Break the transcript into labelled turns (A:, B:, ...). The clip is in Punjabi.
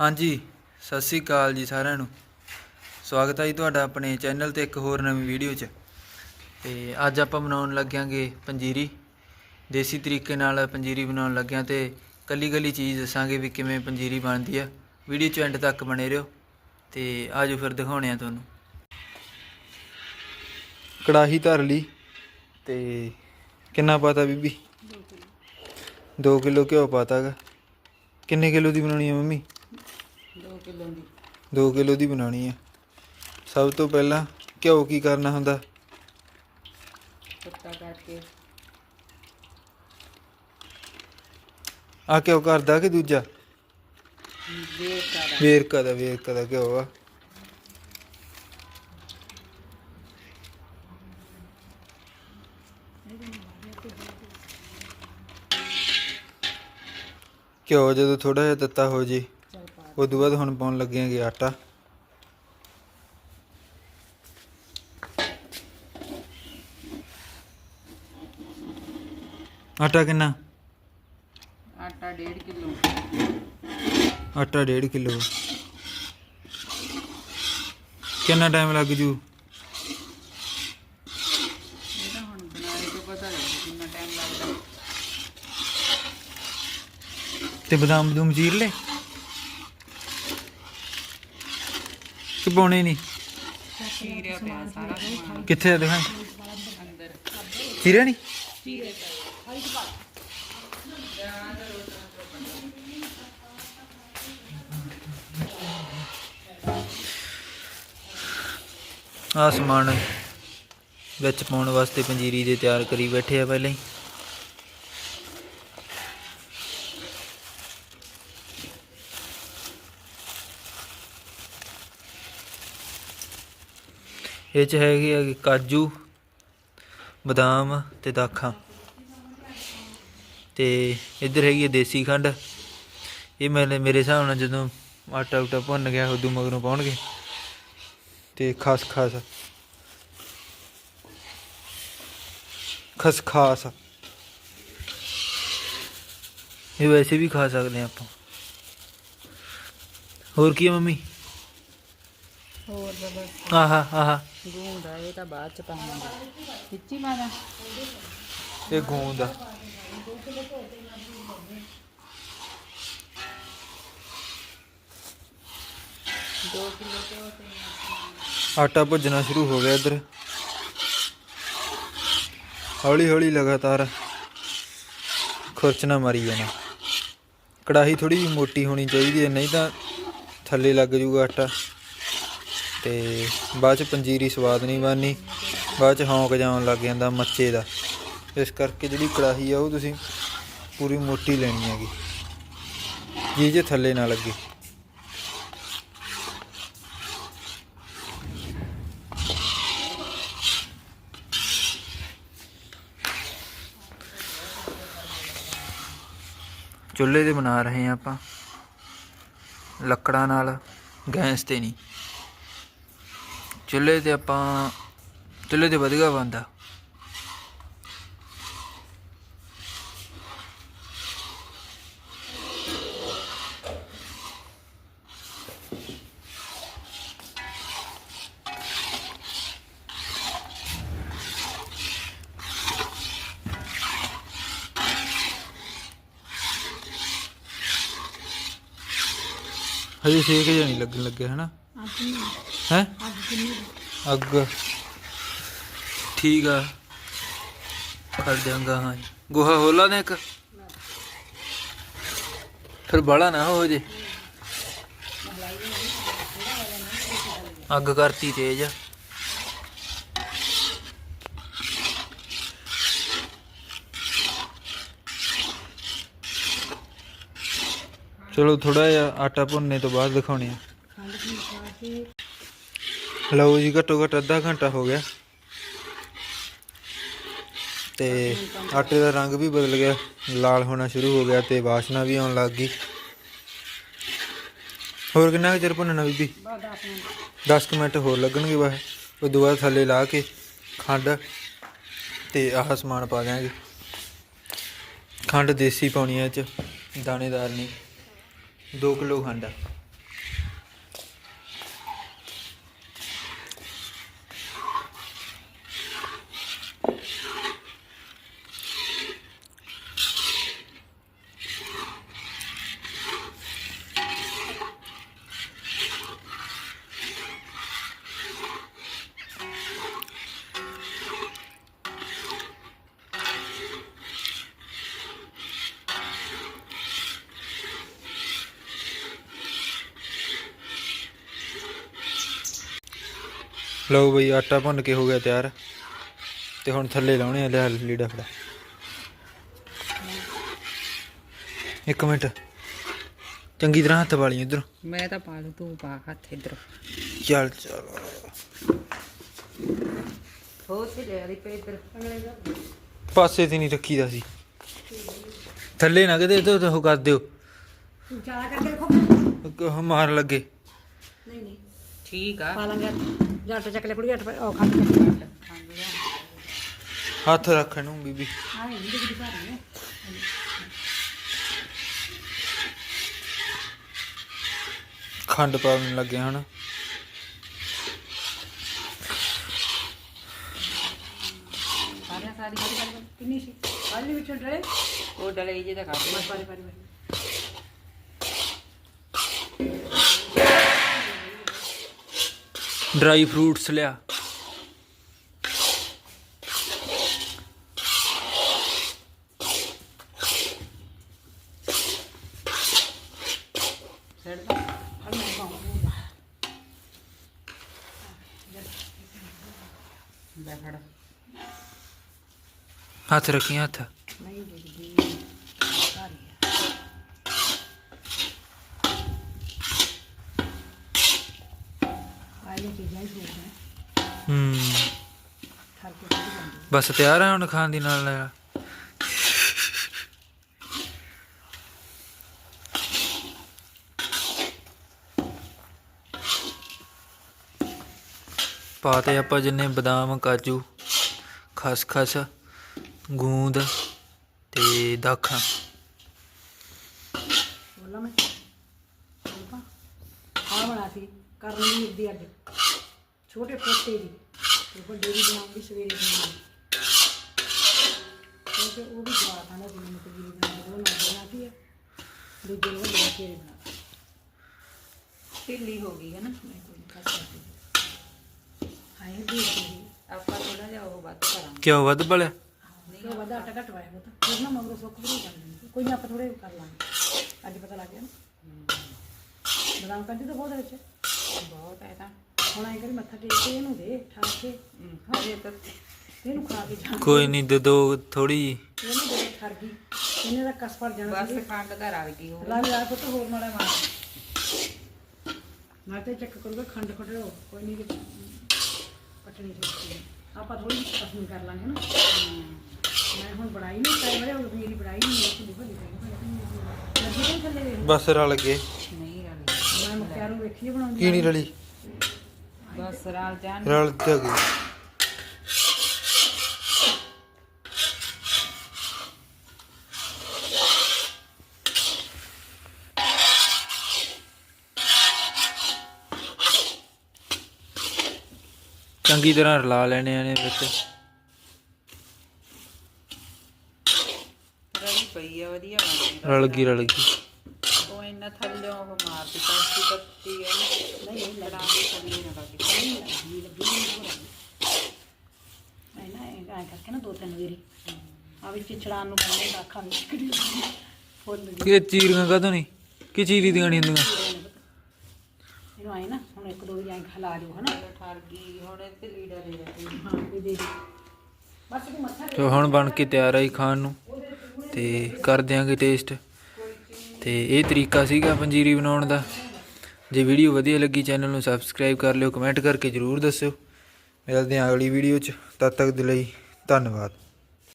A: ਹਾਂਜੀ, ਸਤਿ ਸ੍ਰੀ ਅਕਾਲ ਜੀ ਸਾਰਿਆਂ ਨੂੰ। ਸਵਾਗਤ ਹੈ ਜੀ ਤੁਹਾਡਾ ਆਪਣੇ ਚੈਨਲ ਤੇ ਇੱਕ ਹੋਰ ਨਵੀਂ ਵੀਡੀਓ 'ਚ। ਤੇ ਅੱਜ ਆਪਾਂ ਬਣਾਉਣ ਲੱਗਿਆਂਗੇ ਪੰਜੀਰੀ। ਦੇਸੀ ਤਰੀਕੇ ਨਾਲ ਪੰਜੀਰੀ ਬਣਾਉਣ ਲੱਗਿਆਂ ਤੇ ਕੱਲੀ ਕੱਲੀ ਚੀਜ਼ ਦੱਸਾਂਗੇ ਵੀ ਕਿਵੇਂ ਪੰਜੀਰੀ ਬਣਦੀ ਆ। ਵੀਡੀਓ 'ਚ ਐਂਡ ਤੱਕ ਬਣੇ ਰਹੋ ਤੇ ਆਜੋ ਫਿਰ ਦਿਖਾਉਣੇ ਆ ਤੁਹਾਨੂੰ। ਕੜਾਹੀ ਧਰ ਲਈ ਤੇ ਕਿੰਨਾ ਪਾਤਾ ਬੀਬੀ? 2 ਕਿਲੋ। ਘਿਓ ਪਾਤਾਗਾ। ਕਿੰਨੇ ਕਿਲੋ ਦੀ ਬਣਾਉਣੀ ਹੈ ਮੰਮੀ?
B: 2 ਕਿਲੋ ਦੀ।
A: 2 ਕਿਲੋ ਦੀ ਬਣਾਉਣੀ ਆ। ਸਭ ਤੋਂ ਪਹਿਲਾਂ ਘਿਓ ਕੀ ਕਰਨਾ ਹੁੰਦਾ?
B: ਪੱਤਾ ਕਰਕੇ
A: ਆ ਘਿਓ ਕਰਦਾ ਕਿ ਦੂਜਾ?
B: ਦੇ।
A: ਵੇਰਕਾ ਦਾ ਵੇਰਕਾ ਦਾ ਘਿਓ ਆ। ਘਿਓ ਜਦੋਂ ਥੋੜਾ ਜਿਹਾ ਤੱਤਾ ਹੋ ਜੇ ਉਸ ਤੋਂ ਬਾਅਦ ਹੁਣ ਪਾਉਣ ਲੱਗਿਆਂਗੇ ਆਟਾ। ਆਟਾ ਕਿੰਨਾ?
B: ਆਟਾ 1.5 ਕਿਲੋ।
A: ਆਟਾ 1.5 ਕਿਲੋ। ਕਿੰਨਾ ਟਾਈਮ ਲੱਗ ਜੂ?
B: ਇਹ ਤਾਂ ਹੁਣ ਬਣਾਏ ਤੋਂ ਪਤਾ ਲੱਗਦਾ ਕਿੰਨਾ ਟਾਈਮ ਲੱਗਦਾ।
A: ਤੇ ਬਦਾਮ ਬਦੂਮ ਚੀਰ ਲੈ ਕਿ ਪਾਉਣੇ ਨਹੀਂ?
B: ਚੀਰਿਆ ਪਿਆ ਸਾਰਾ ਸਮਾਨ
A: ਕਿੱਥੇ ਆ ਦਿਖਾਈ
B: ਅੰਦਰ
A: ਚੀਰਿਆ ਨਹੀਂ? ਆ ਸਮਾਨ ਵਿੱਚ ਪਾਉਣ ਵਾਸਤੇ ਪੰਜੀਰੀ ਦੇ ਤਿਆਰ ਕਰੀ ਬੈਠੇ ਆ ਪਹਿਲਾਂ ਹੀ। ਇਹ ਚ ਹੈਗੇ ਆ ਕਾਜੂ, ਬਦਾਮ ਤੇ ਦਾਖਾਂ। ਤੇ ਇੱਧਰ ਹੈਗੀ ਹੈ ਦੇਸੀ ਖੰਡ। ਇਹ ਮੇਰੇ ਮੇਰੇ ਹਿਸਾਬ ਨਾਲ ਜਦੋਂ ਆਟਾ ਉਟਾ ਭੁੰਨ ਗਿਆ, ਉਦੋਂ ਮਗਰੋਂ ਪਾਉਣਗੇ। ਤੇ ਖਸ ਖਸ। ਖਸ ਖਾਸ। ਇਹ ਵੈਸੇ ਵੀ ਖਾ ਸਕਦੇ ਆ ਆਪਾਂ। ਹੋਰ ਕੀ ਹੈ ਮੰਮੀ?
B: ਹੋਰ ਬਬਸ
A: ਆਹਾ ਆਹਾ।
B: ਗੂੰਦ ਆ ਇਹ ਤਾਂ ਬਾਅਦ ਚ ਪਾਵਾਂਗੇ। ਖਿੱਚੀ ਮਾਦਾ
A: ਇਹ ਗੂੰਦ ਆ।
B: ਦੋ ਕਿਲੋ ਤੇ
A: ਆਟਾ ਭੁੱਜਣਾ ਸ਼ੁਰੂ ਹੋ ਗਿਆ ਇੱਧਰ। ਹੌਲੀ ਹੌਲੀ ਲਗਾਤਾਰ ਖੁਰਚਣਾ ਮਾਰੀ ਜਾਣਾ। ਕੜਾਹੀ ਥੋੜੀ ਜਿਹੀ ਮੋਟੀ ਹੋਣੀ ਚਾਹੀਦੀ ਹੈ ਨਹੀਂ ਤਾਂ ਥੱਲੇ ਲੱਗ ਜਾਊਗਾ ਆਟਾ। ਤੇ ਬਾਅਦ ਚ ਪੰਜੀਰੀ ਸਵਾਦ ਨਹੀਂ ਬਣਨੀ, ਬਾਅਦ ਚ ਹੌਂਕ ਜਾਉਣ ਲੱਗ ਜਾਂਦਾ ਮੱਚੇ ਦਾ। ਇਸ ਕਰਕੇ ਜਿਹੜੀ ਕੜਾਹੀ ਆ ਉਹ ਤੁਸੀਂ ਪੂਰੀ ਮੋਟੀ ਲੈਣੀ ਹੈਗੀ। ਜੀ ਜੇ ਥੱਲੇ ਨਾ ਲੱਗੇ। ਚੁੱਲ੍ਹੇ ਤੇ ਬਣਾ ਰਹੇ ਹਾਂ ਆਪਾਂ। ਲੱਕੜਾਂ ਨਾਲ, ਗੈਸ ਤੇ ਨਹੀਂ। ਚੁੱਲ੍ਹੇ ਤੇ ਆਪਾਂ ਚੁੱਲ੍ਹੇ ਤੇ ਵਧੀਆ ਬਣਦਾ। ਹਜੇ ਸੇਕ ਜਿਹਾ ਨਹੀਂ ਲੱਗਣ ਲੱਗਿਆ ਹਨਾ? ਹੈ? ਅੱਗ। ਠੀਕ ਆ। ਕਰ ਦਿਆਂਗਾ, ਹਾਂ ਗੋਹਾ ਹੋਲਾ ਨੇ ਇੱਕ। ਫਿਰ ਬੜਾ ਨਾ ਹੋ ਜੇ। ਅੱਗ ਕਰਤੀ ਤੇਜ। ਚਲੋ ਥੋੜਾ ਜਿਹਾ ਆਟਾ ਭੁੰਨਣੇ ਤੋਂ ਬਾਅਦ ਦਿਖਾਉਣੇ ਆ। ਲਓ ਜੀ, ਘੱਟੋ ਘੱਟ ਅੱਧਾ ਘੰਟਾ ਹੋ ਗਿਆ। ਤੇ ਆਟੇ ਦਾ ਰੰਗ ਵੀ ਬਦਲ ਗਿਆ, ਲਾਲ ਹੋਣਾ ਸ਼ੁਰੂ ਹੋ ਗਿਆ ਤੇ ਵਾਸ਼ਨਾ ਵੀ ਆਉਣ ਲੱਗ ਗਈ। ਹੋਰ ਕਿੰਨਾ ਕੁ ਚਿਰ ਭੁੰਨਣਾ ਬੀਬੀ?
B: ਬਾਅਦ
A: 10 ਕੁ ਮਿੰਟ ਹੋਰ ਲੱਗਣਗੇ ਬਸ। ਉਸ ਤੋਂ ਬਾਅਦ ਥੱਲੇ ਲਾ ਕੇ ਖੰਡ ਤੇ ਆਹ ਸਮਾਨ ਪਾ ਦਿਆਂਗੇ। ਖੰਡ ਦੇਸੀ ਪਾਉਣੀ ਹੈ ਇਹ ਚ, ਦਾਣੇਦਾਰ ਨਹੀਂ। 2 ਕਿਲੋ ਖੰਡ ਆ। ਲਓ ਬਈ ਆਟਾ ਭੁੰਨ ਕੇ ਹੋ ਗਿਆ ਤਿਆਰ। ਤੇ ਹੁਣ ਥੱਲੇ ਲਾਉਣੇ ਆ ਲਿਆ ਲੀੜਾ ਫੜਾ। ਇੱਕ ਮਿੰਟ। ਚੰਗੀ ਤਰ੍ਹਾਂ ਹੱਥ ਵਾਲੀ ਇਧਰ।
B: ਮੈਂ ਤਾਂ ਪਾ ਲੂ ਤੂੰ ਪਾ ਹੱਥ ਇਧਰ।
A: ਚੱਲ ਚੱਲ।
B: ਤੇ ਲੈ ਰਹੀ ਪੇ ਇਧਰ?
A: ਪਾਸੇ ਤੇ ਨਹੀਂ ਰੱਖੀਦਾ ਸੀ। ਥੱਲੇ ਨਾ ਕਿਤੇ ਇਧਰ ਉਹ ਕਰ ਦਿਓ।
C: ਚਾਲਾ ਕਰਕੇ ਰੱਖੋ।
A: ਮਾਰ ਲੱਗੇ।
C: ਨਹੀਂ ਨਹੀਂ।
B: ਠੀਕ ਆ
C: ਪਾ ਲਾਂਗੇ ਜੱਟ ਚੱਕ ਲੈ ਕੁੜੀ ਜੱਟ ਉਹ ਖਾ ਕੇ
A: ਹੱਥ ਰੱਖਣ ਨੂੰ ਬੀਬੀ।
C: ਭਾਰੀ
A: ਖੰਡ ਪਾਉਣ ਲੱਗੇ ਹਨ।
C: ਸਾਰਿਆਂ ਸਾਰੀ ਕਿੰਨੀ ਸੀ? ਆਲੀ ਵਿੱਚੋਂ ਡਰੇ
B: ਉਹ ਡਲੇ ਜੇ ਤਾਂ ਛੱਡ ਦੋ
C: ਮੈਂ ਪਾਉਂਦਾ
B: ਲੈ ਫੜ
A: ਹੱਥ ਰੱਖੀ ਹੱਥ
C: ਨਹੀਂ ਦੇਖਦੀ ਭਾਰੀ ਹੈ ਆਲੀ ਚੀਜ਼ਾਂ ਹੀ ਸੋਚਦਾ
A: ਹੂੰ।
C: ਖਾ ਕੇ ਖਾ ਜਾਂਦੀ
A: ਬਸ ਤਿਆਰ ਆ ਹੁਣ ਖਾਣ ਦੀ ਨਾਲ ਲਿਆ ਪਾਤੇ ਆਪਾਂ ਜਿੰਨੇ ਬਦਾਮ ਕਾਜੂ ਖਸਖਸ ਗੂੰਦ ਤੇ ਦਾਖਾਂ
C: ਬੋਲਾਂ ਮੈਂ ਬੋਲਾਂ ਆ ਬਣਾ ਸੀ ਕਰਨ ਦੀ ਦੀ ਅੱਜ ਛੋਟੇ ਪੋਤੇ ਦੀ। ਤੇ ਵੱਡੇ ਦੀ ਬਣਾਉਂਗੀ ਸਵੇਰੇ ਬਣਾਉਂਗੀ। ਕਿਉਂਕਿ ਉਹ ਵੀ ਜਵਾਬ ਆਣਾ ਸੀ ਮੈਨੂੰ ਕੋਈ ਬਣਾ ਦੋ ਨਾ ਬਣਾਤੀ ਹੈ ਦੂਜੇ ਨੂੰ ਬਣਾ ਕੇ ਬਣਾ
B: ਢਿੱਲੀ ਹੋ ਗਈ ਹੈ ਨਾ
C: ਮੈਂ ਕੋਈ ਨਹੀਂ ਖਾ ਸਕਦੀ। ਆਏ ਵੀ ਸੀ
B: ਆਪਾਂ ਥੋੜਾ ਜਿਹਾ ਉਹ ਵੱਧ ਕਰਾਂਗੇ।
A: ਕਿਉਂ ਵੱਧ ਬਲਿਆ
C: ਉਹ ਵਧਾ ਆਟਾ ਘੱਟ ਵਾਇਆ ਬਤਾ ਫਿਰ ਨਾ ਮਗਰੋਂ ਸੁੱਕ ਵੀ ਕਰ ਲੈਂਦੇ ਕੋਈ ਨਾ ਆਪਾਂ ਥੋੜੇ ਕਰ ਲਾਂਗੇ। ਅੱਜ ਪਤਾ ਲੱਗ ਗਿਆ ਨਾ। ਬਦਾਮ ਕੱਢੀ ਤਾਂ ਬਹੁਤ ਹੈ ਵਿੱਚ।
B: ਬਹੁਤ ਹੈ ਤਾਂ
C: ਹੁਣ ਆਏ ਕਰੀ ਮੱਥਾ ਟੇਕ ਕੇ ਇਹਨੂੰ ਦੇ ਠਾ ਕੇ
B: ਹਮ, ਹਜੇ ਤਾਂ
C: ਇਹਨੂੰ ਖਾ ਕੇ ਜਾ
A: ਕੋਈ ਨਹੀਂ ਦੇ ਦੋ ਥੋੜੀ
C: ਇਹਨੂੰ ਦੇ ਠਰ ਗਈ ਇਹਨੇ ਦਾ ਕਸ ਫੜ ਜਾਣਾ
B: ਬਸ ਖੰਡ ਦਾ ਰਲ ਗਈ ਉਹ
C: ਲਾ ਲਿਆ ਪੁੱਤ ਹੋਰ ਮਾੜਾ ਮਾਰ ਮੈਂ ਤੇ ਚੈੱਕ ਕਰੂਗਾ ਖੰਡ ਖਟੋ ਕੋਈ ਨਹੀਂ ਕਿ ਪਟਣੀ ਚਾਹੀਦੀ ਆਪਾਂ ਥੋੜੀ ਜਿਹੀ ਪਸੰਦ ਕਰ ਲਾਂਗੇ ਨਾ ਮੈਂ ਹੁਣ ਬਣਾਈ ਨਹੀਂ ਕਈ ਵਾਰ ਹੁਣ ਮੇਰੀ ਬਣਾਈ ਨਹੀਂ ਹੈ ਕਿ ਦੇਖੋ ਦੇਖੋ ਲੱਗੀ ਤਾਂ ਥੱਲੇ ਵੇਖ
A: ਬਸ ਰਲ ਗਏ
C: ਬਣਾਉਂਦੀ
A: ਕੀ ਨਹੀਂ ਰਲੀ?
B: ਬਸ ਰਲ ਜਾਣ।
A: ਰਲ ਤੇ ਗਈ ਚੰਗੀ ਤਰ੍ਹਾਂ ਰਲਾ ਲੈਣੇ ਆ ਨੇ ਵਿੱਚ।
B: ਰਲੀ ਪਈ ਆ ਵਧੀਆ ਬਣ ਗਈ।
A: ਰਲ ਗਈ ਰਲ ਗਈ।
B: ਉਹ ਇੰਨਾ ਥੱਲੇ ਉਹ ਮਾਰਦੀ ਕਾਸੀ ਪੱਤੀ ਹੈ ਨਾ ਨਹੀਂ ਨਹੀਂ ਲੜਾ ਕੇ ਥੱਲੇ ਨਾ ਲੱਗੇ
C: ਮੈਂ ਨਾ ਇਹ ਐਂ ਕਰਕੇ ਨਾ ਦੋ ਤਿੰਨ ਵਾਰੀ ਆ ਵਿੱਚ ਚੜਾਨ ਨੂੰ ਬੰਨੇ ਦਾ ਅੱਖਾਂ ਫੁੱਲ ਗਈ
A: ਇਹ ਚੀਰੀਆਂ ਕਦੋਂ ਨਹੀਂ ਕਿ ਚੀਰੀ ਦੀਆਂ ਨਹੀਂ ਹੁੰਦੀਆਂ?
C: ਇਹਨੂੰ ਆਏ ਨਾ ਹੁਣ ਇੱਕ ਦੋ ਵਾਰੀ ਐਂ ਖਲਾ ਦਿਓ ਹਨਾ
B: ਠਰ ਗਈ ਹੁਣ ਇਹ ਲੀੜਾ ਦੇ ਰਹੇ
C: ਹਾਂ ਵੀ ਦੇ ਦੇ ਬਸ ਤੂੰ ਮੱਥਾ
A: ਤੇ ਹੁਣ ਬਣ ਕੇ ਤਿਆਰ ਆਈ ਖਾਣ ਨੂੰ। ਤੇ ਕਰ ਦਿਆਂਗੇ ਟੇਸਟ ਤੇ ਇਹ ਤਰੀਕਾ ਸੀਗਾ ਪੰਜੀਰੀ ਬਣਾਉਣ ਦਾ। ਜੇ ਵੀਡੀਓ ਵਧੀਆ ਲੱਗੀ ਚੈਨਲ ਨੂੰ ਸਬਸਕ੍ਰਾਈਬ ਕਰ ਲਿਓ, ਕਮੈਂਟ ਕਰਕੇ ਜਰੂਰ ਦੱਸਿਓ। ਮਿਲਦੇ ਹਾਂ ਅਗਲੀ ਵੀਡੀਓ 'ਚ। ਤਦ ਤੱਕ ਦੇ ਲਈ ਧੰਨਵਾਦ।